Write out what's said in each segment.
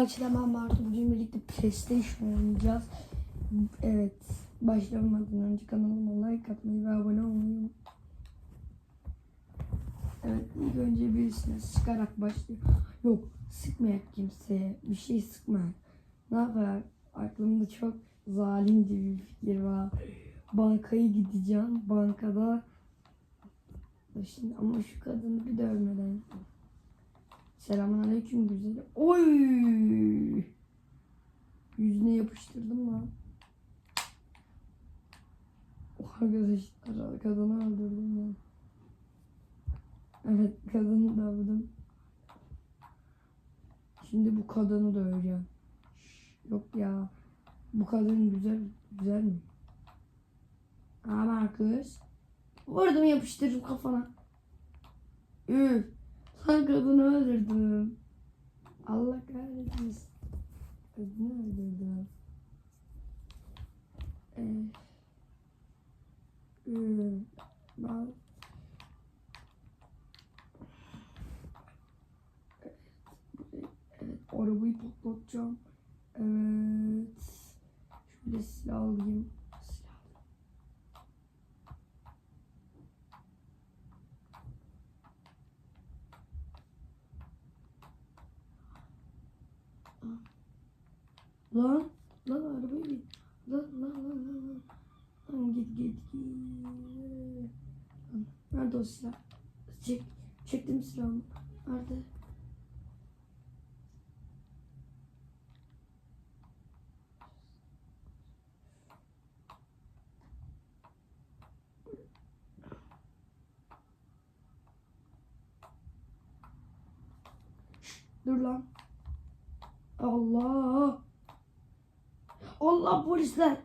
Akşam vardı. Bugün birlikte PlayStation oynayacağız. Evet. Başlamadan önce kanalıma like atmayı ve abone olmayı. Evet ilk önce birisine sıkarak başlıyor. Yok sıkmayak kimseye. Bir şey sıkmayak. Ne yapar? Aklımda çok zalimce bir fikir var. Bankaya gideceğim. Bankada Şimdi ama şu kadını bir dövmeden. Selamun aleyküm güzelim. Oy! Yüzüne yapıştırdım lan. Oh arkadaşlar kadını öldürdüm ben. Evet kadını dövdüm. Şimdi bu kadını döveceğim. Şş, Yok ya. Bu kadın güzel güzel mi? Ama kız. Vurdum yapıştırdım kafana. Üf. Lan kadını öldürdüm. Allah kahretmesin. Kadını öldürdüm. Ee, üf. Ben... Evet. Evet. Arabayı patlatacağım. Evet. Şöyle silah alayım. Silah Lan, lan arabaya git. Lan, lan, lan, lan, lan. Lan git, git, git. Lan, Nerede o silah? Çek, çektim silahımı. Nerede? Dur lan. Allah. Allah polisler.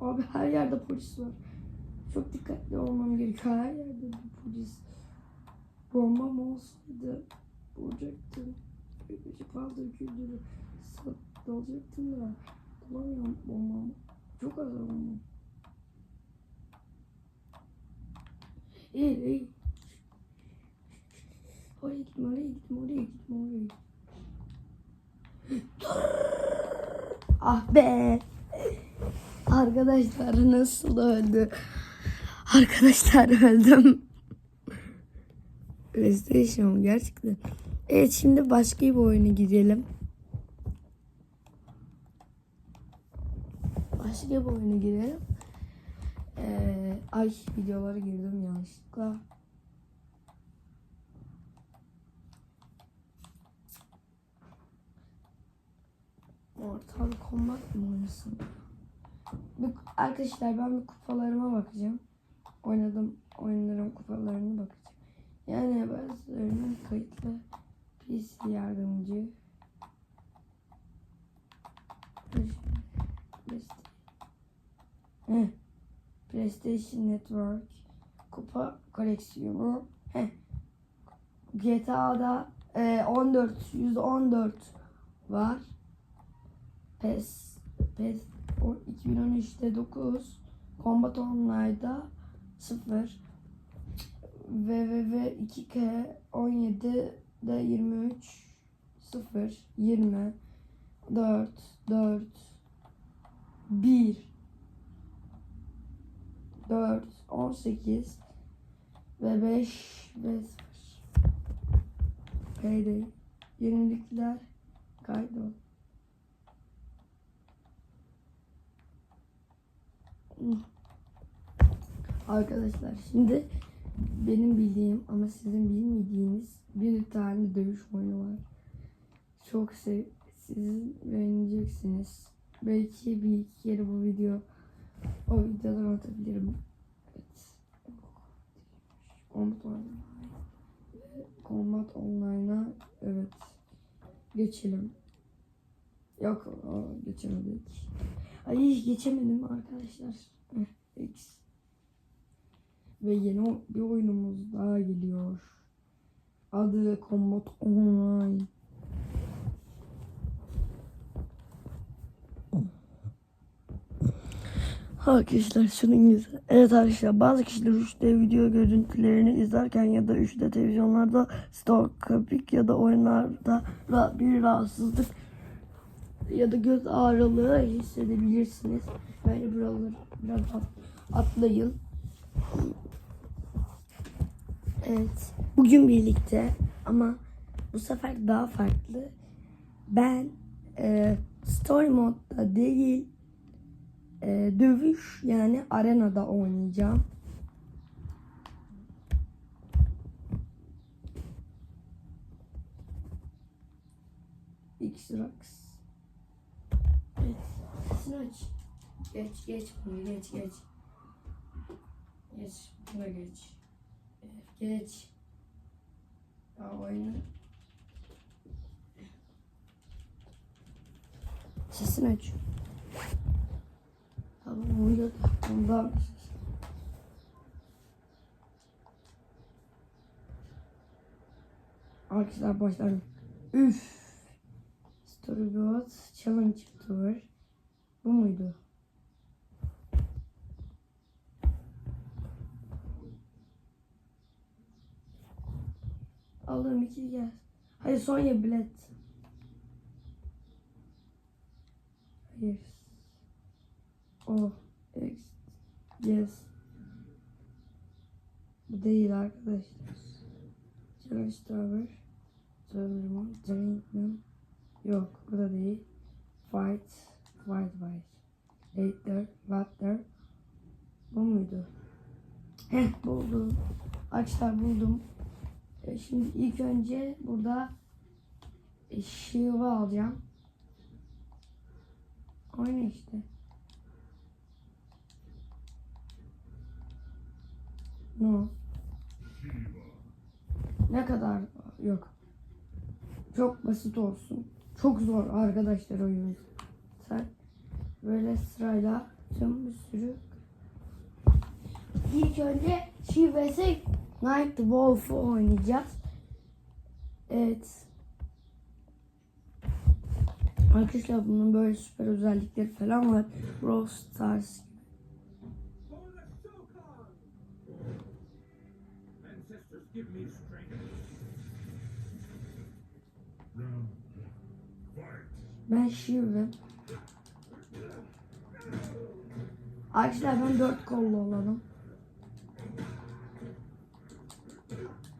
Abi her yerde polis var. Çok dikkatli olmam gerekiyor. Her yerde bir polis. Bombam olsaydı vuracaktım. Bir fazla güldürü dalacaktım da bulamıyorum bombamı. Çok az bombam. İyi iyi. Oraya gitme oraya gitme oraya gitme oraya gitme. ah be. Arkadaşlar nasıl öldü? Arkadaşlar öldüm. PlayStation gerçekten. Evet şimdi başka bir oyuna gidelim. Başka bir oyuna girelim. Ee, ay videolara girdim yanlışlıkla. Mortal Kombat mı oynasın? Arkadaşlar ben bir kupalarıma bakacağım. Oynadım oyunların kupalarına bakacağım. Yani bazılarının kayıtlı PC yardımcı. PlayStation Network kupa koleksiyonu. Heh. GTA'da e, 14 114 var. PES PES o 2013'te 9 Combat Online'da 0 www 2K 17'de 23 0 20 4 4 1 4 18 ve 5 ve 0 Payday Yenilikler kaydol Arkadaşlar şimdi benim bildiğim ama sizin bilmediğiniz bir tane dövüş oyunu var. Çok sev siz beğeneceksiniz. Belki bir iki kere bu video o videodan atabilirim. Evet. Combat Online. Combat Online'a evet geçelim. Yok o, geçemedik. Ay geçemedim arkadaşlar. X. Ve yeni bir oyunumuz daha geliyor. Adı Combat Online. Arkadaşlar şunun güzel. Evet arkadaşlar bazı kişiler 3D video görüntülerini izlerken ya da 3D televizyonlarda stokapik ya da oyunlarda bir rahatsızlık ya da göz ağrılığı hissedebilirsiniz. Böyle buraları biraz at- atlayın. Evet. Bugün birlikte ama bu sefer daha farklı. Ben e, story modda değil e, dövüş yani arenada oynayacağım. X-Rax. Evet. Sesini aç. Geç geç bunu geç geç. Geç buna geç. Geç. Ya oyna. Sesini aç. Tamam uyuyor. Bundan. Arkadaşlar başlayalım. Üf. Storyboard Challenge Tour. Bu muydu? Allah'ım iki gel. Hayır Sonya bilet. Hayır. O. X. Yes. Bu değil arkadaşlar. Challenge Tower. Zerman. Zerman. Yok bu da değil. Fight. Fight fight. Later. Water. Bu muydu? Heh buldum. Arkadaşlar buldum. E, Şimdi ilk önce burada e, Shield'ı alacağım. Oyna işte. No. Ne kadar yok. Çok basit olsun. Çok zor arkadaşlar oyun. Sen böyle sırayla tüm bir sürü İlk önce vs Night Wolf'u oynayacağız. Evet. Arkadaşlar bunun böyle süper özellikleri falan var. Brawl Stars. Ben Shiv'im. Arkadaşlar ben dört kollu olalım. Thank you.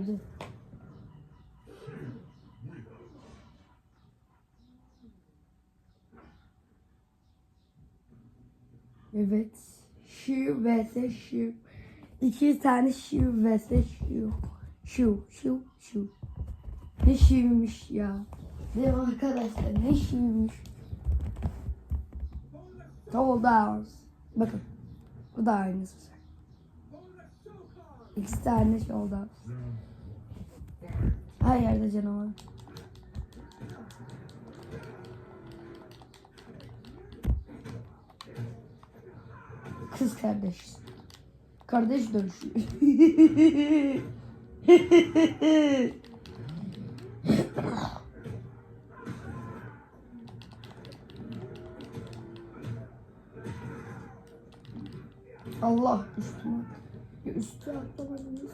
Öldü. Evet. Şu vs şu. İki tane şu vs şu. Şu, şu, şu. Ne şuymuş ya. Mi arkadaşlar? Ne şuymuş. Shoulders. Bakın. Bu da aynısı. De aynı shoulders. Her yerde canavar. Kız kardeş. Kardeş dönüşü. Allah üstüme. Üstü atlamadınız.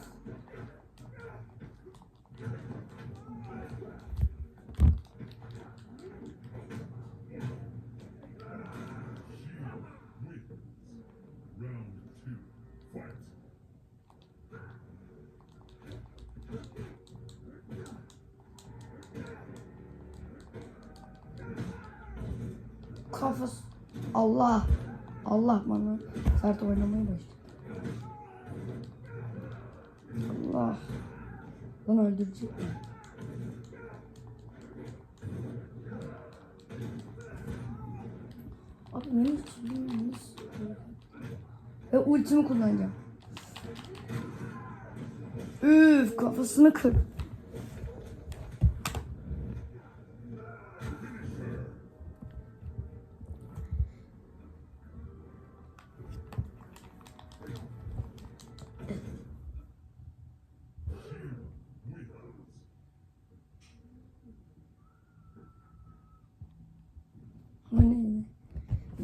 Kafası. Allah. Allah bana sert oynamaya başladı. Allah. Bana öldürecek mi? Abi benim için Ve ultimi kullanacağım. Üf kafasını kır.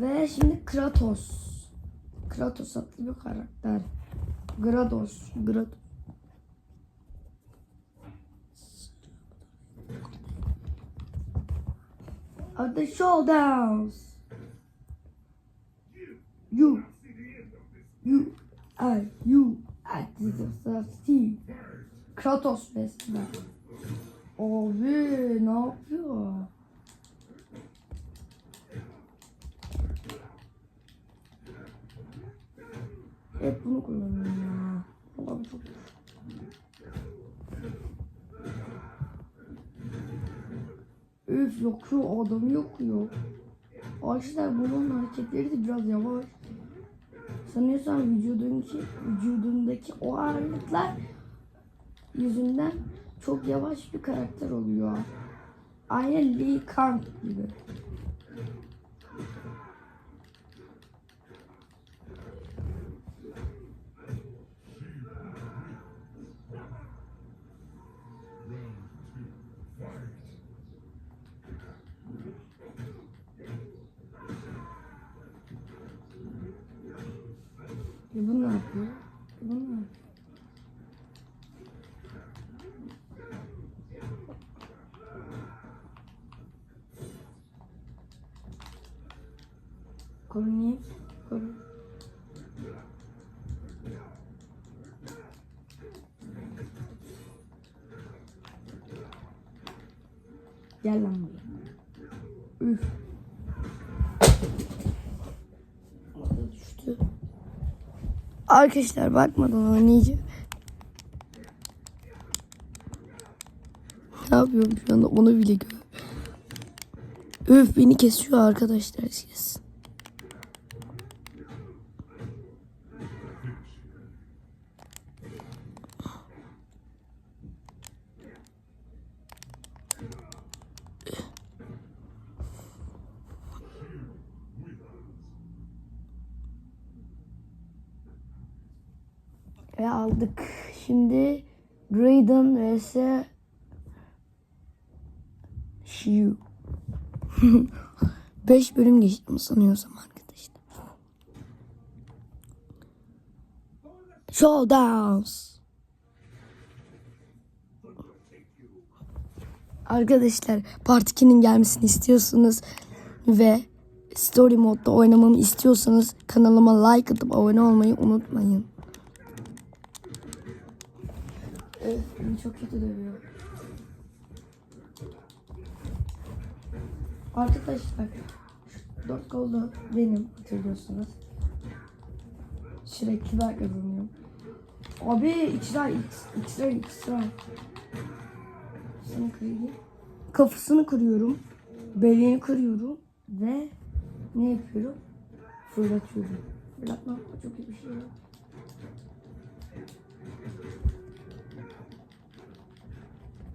Ve şimdi Kratos. Kratos adlı bir karakter. Grados. Grad Of the showdowns. You. You. I. You. The sea. Kratos resmen. Abi ne yapıyor? Hep bunu kullanıyorum ya. Allah'ım çok Üf yakıyor adamı yakıyor. Arkadaşlar bunun hareketleri de biraz yavaş. Sanıyorsam vücudundaki, vücudundaki o ağırlıklar yüzünden çok yavaş bir karakter oluyor. Aynen Lee Kang gibi. Round two. Fight. Ya bu ne yapıyor? Ya bu ne yapıyor? Korunayım. Korun. Gel lan buraya. Üf. Orada düştü. Arkadaşlar bakmadan oynayacağım. Ne yapıyorum şu anda onu bile gör. Öf beni kesiyor arkadaşlar siz. Ve aldık. Şimdi Raiden vs Shiyu. 5 bölüm geçtim sanıyorsam arkadaşlar. Showdowns. Arkadaşlar Part 2'nin gelmesini istiyorsunuz ve Story modda oynamamı istiyorsanız kanalıma like atıp abone olmayı unutmayın. Beni çok kötü dövüyor. Arkadaşlar şu dört goldu benim hatırlıyorsunuz. Sürekli ben kazanıyorum. Abi içra içra içra. Kafasını kırıyorum. Belini kırıyorum. Ve ne yapıyorum? Fırlatıyorum. Fırlatmak çok iyi bir şey.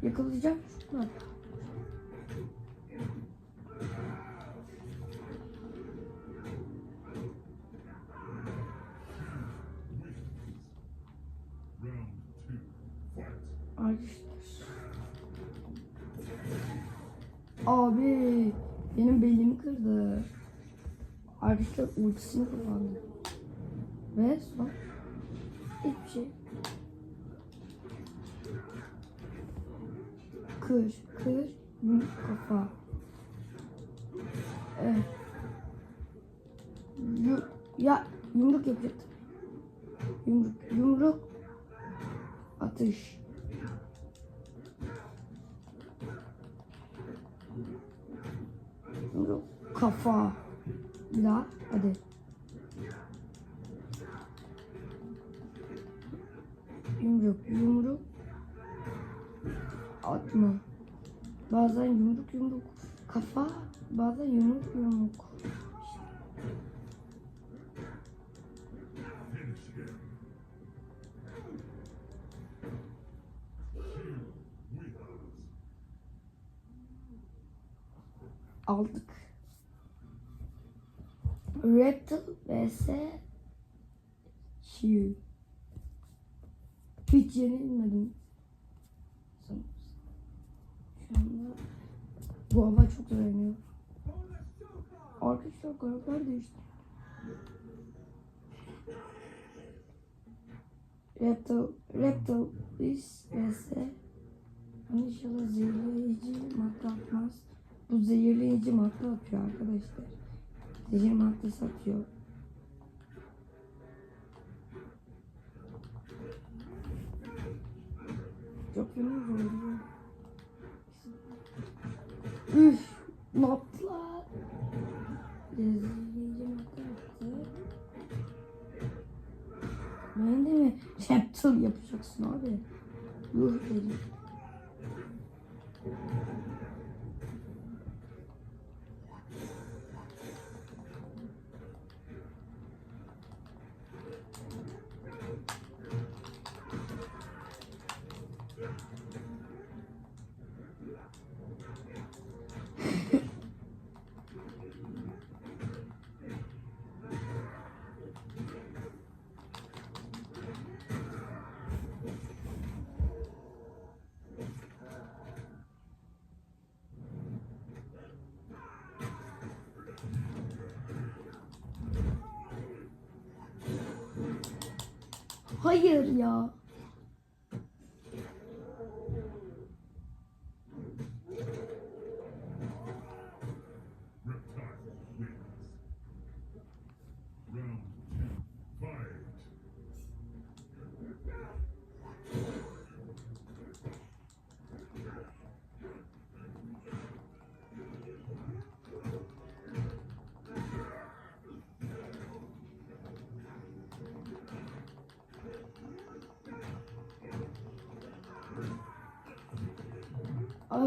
Yakalayacağım şunu. Round Arkadaşlar. Abi benim belimi kırdı. Arkadaşlar ultisini kullandı. Ve son. Hiçbir şey. Kır, kır, yumruk kafa. Evet. Yu, ya yumruk yapacaktım. Yumruk, yumruk. Atış. Kafa. Bir daha, hadi. Yumruk, yumruk. Atma. Bazen yumruk yumruk kafa, bazen yumruk yumruk. Reptile vs. Shiyu. Hiç yenilmedim. Şu anda bu hava çok öğreniyor. Arkadaşlar karakter değişti. Reptile is vs. İnşallah zehirleyici madde atmaz. Bu zehirleyici madde atıyor arkadaşlar. Zehir maddesi atıyor. Çok fena zorluyor. Üf! Ne yaptılar? Ben de mi? Reptile yapacaksın abi. Yuh dedim.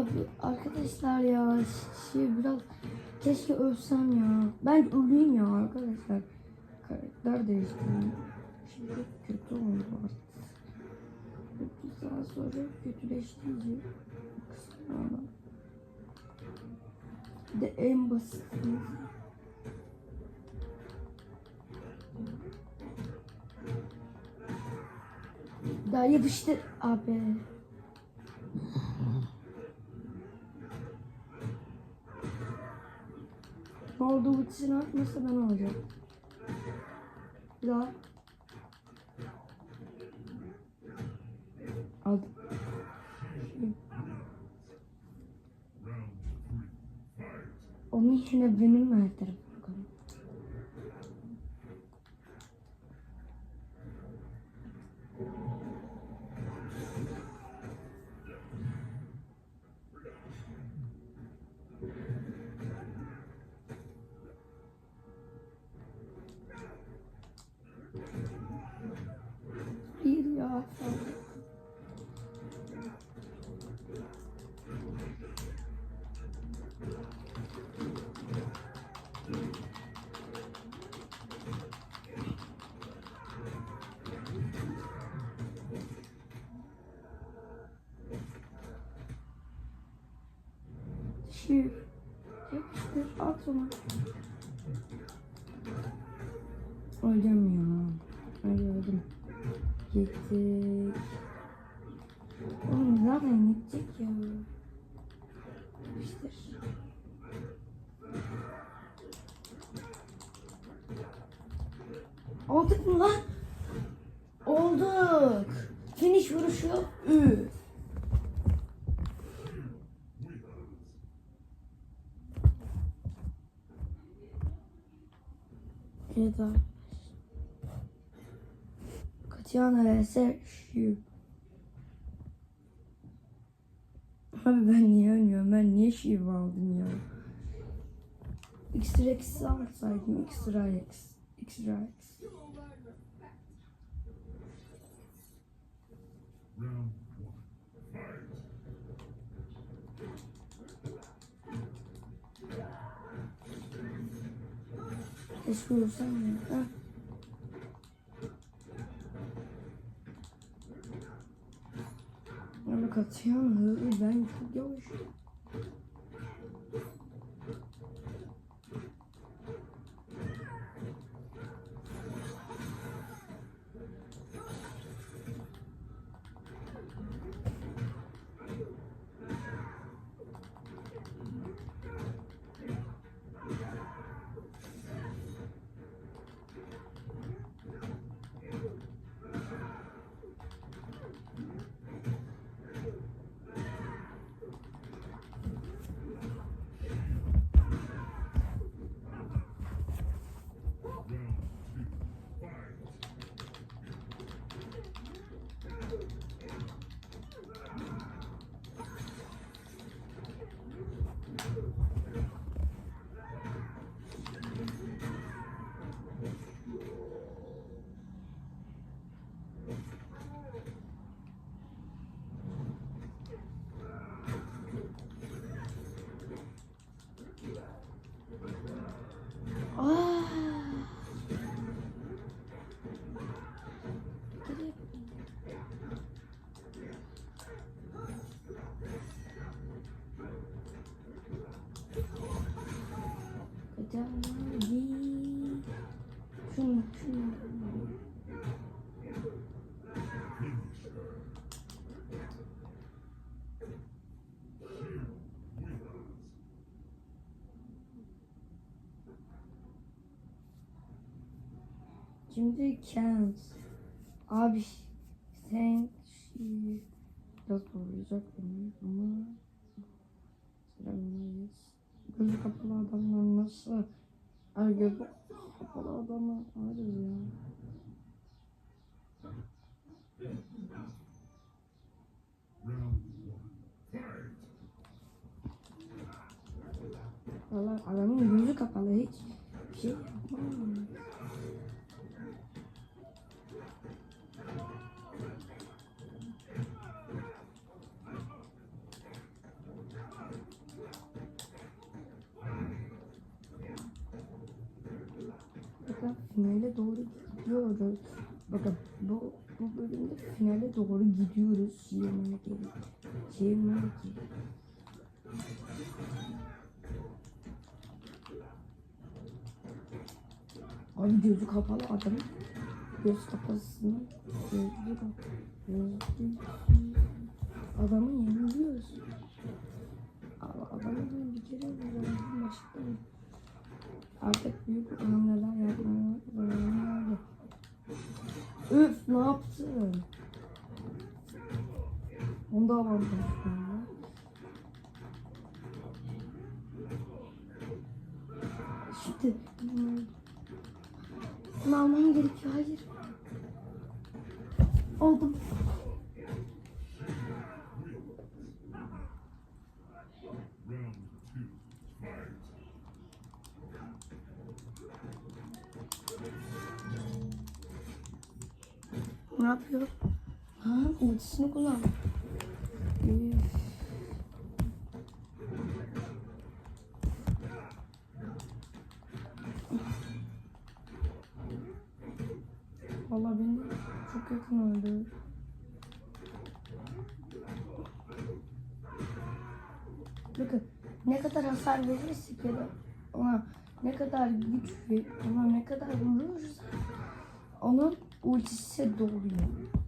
Abi arkadaşlar ya şey biraz keşke ölsem ya. Ben öleyim ya arkadaşlar. Karakter değiştireyim. Şimdi kötü oldu artık. Bir saat sonra kötüleşti iyice. Kıskanma. Bir de en basit. Daha yapıştır abi. Bu ikisini atmasa ben. Round three. Fight. Onun yerine benim her Yapıştır. Yapıştır. At onu. Öleceğim ya. Öldüm. Yettik. Oğlum zaten yetecek ya. Yapıştır. Aldık mı lan? Olduk. Finish vuruşu 3. Olga. Katiana ise şu. Abi ben niye ölmüyorum? Ben niye şiir aldım ya? X'tir X'i alsaydım. X'tir X. X'tir X. Olsam ya. Ama Katiana hızlı ben çok yavaş. Şimdi Kent. Abi sen şey biraz zorlayacak beni ama Selamünaleyküm. Gözü kapalı adamlar nasıl? Ay gözü kapalı adamlar hayır ya. Valla adamın gözü kapalı hiç şey yapmam. Finale doğru gidiyoruz. Bakın bu bu bölümde finale doğru gidiyoruz. Şiirmene gelin. Şiirmene gelin. Abi gözü kapalı adam. Göz kapasını gözü kapalı. Adamı yeniliyoruz. Adamı bir kere vuramadım başka. Artık büyük hamleler yapmaya zamanı Üf ne yaptın? Onda avantaj var. Şimdi bunu almam gerekiyor. Hayır. Aldım. Ne yapıyor? Ha, ultisini kullan. Üf. Vallahi beni çok yakın öldü. Bakın ne kadar hasar verirsek ya da ne kadar güç ve ona ne kadar vurursa onun ultisi doluyor.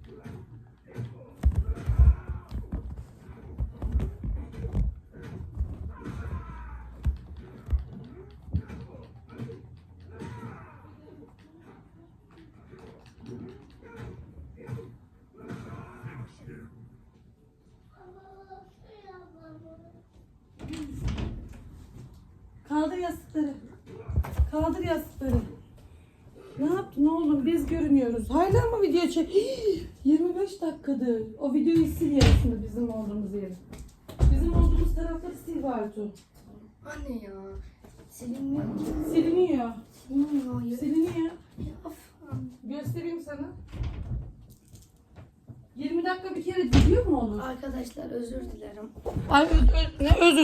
Görünüyoruz. Hala mı video çek? Hii, 25 dakikadır. O videoyu sil yarısını bizim olduğumuz yeri. Bizim olduğumuz tarafları sil Bartu. Anne ya. Silinmiyor. Siliniyor. Silinmiyor. Ya. Siliniyor. Göstereyim sana. 20 dakika bir kere video mu olur? Arkadaşlar özür dilerim. Ay, ö- ö- ne özür